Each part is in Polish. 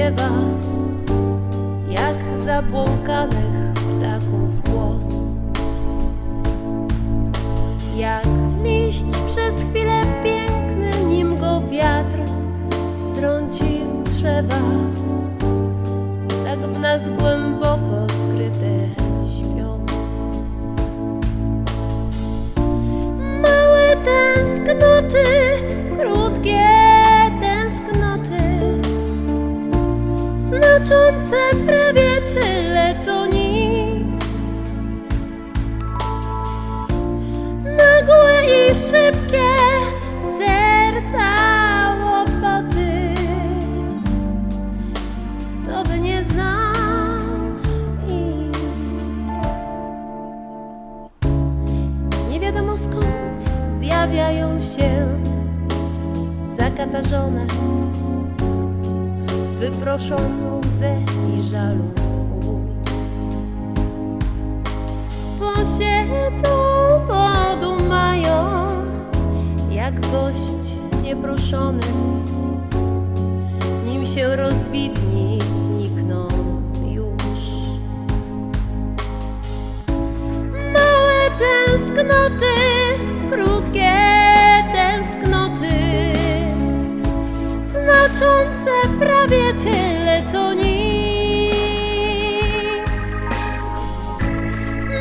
śpiewa jak zabłąkanych ptaków głos. Jak liść przez chwilę piękny, nim go wiatr strąci z drzewa. Tak w nas głęboko znaczące prawie tyle co nic. Nagłe i szybkie serca łopoty, kto by nie znał. Nie wiadomo skąd zjawiają się zakatarzone, wyproszoną łzę i żalu łód. Posiedzą, podumają, jak gość nieproszony, nim się rozwidni, znikną już. Małe tęsknoty, krótkie tęsknoty, znaczące prawie tyle co nic.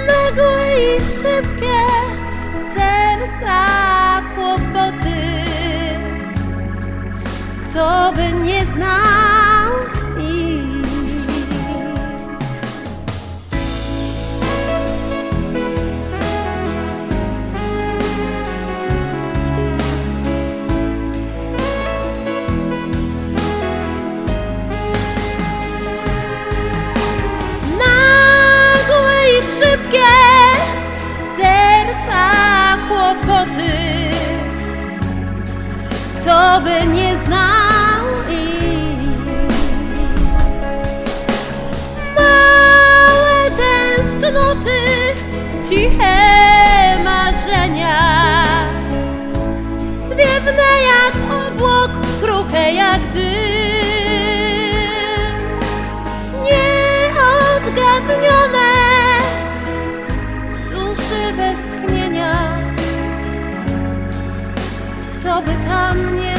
Nagłe i szybkie serca Kto by nie znał ich? Małe tęsknoty, ciche marzenia, zwiewne jak obłok, kruche jak dym nieodgadnione duszy westchnienia. Kto by tam nie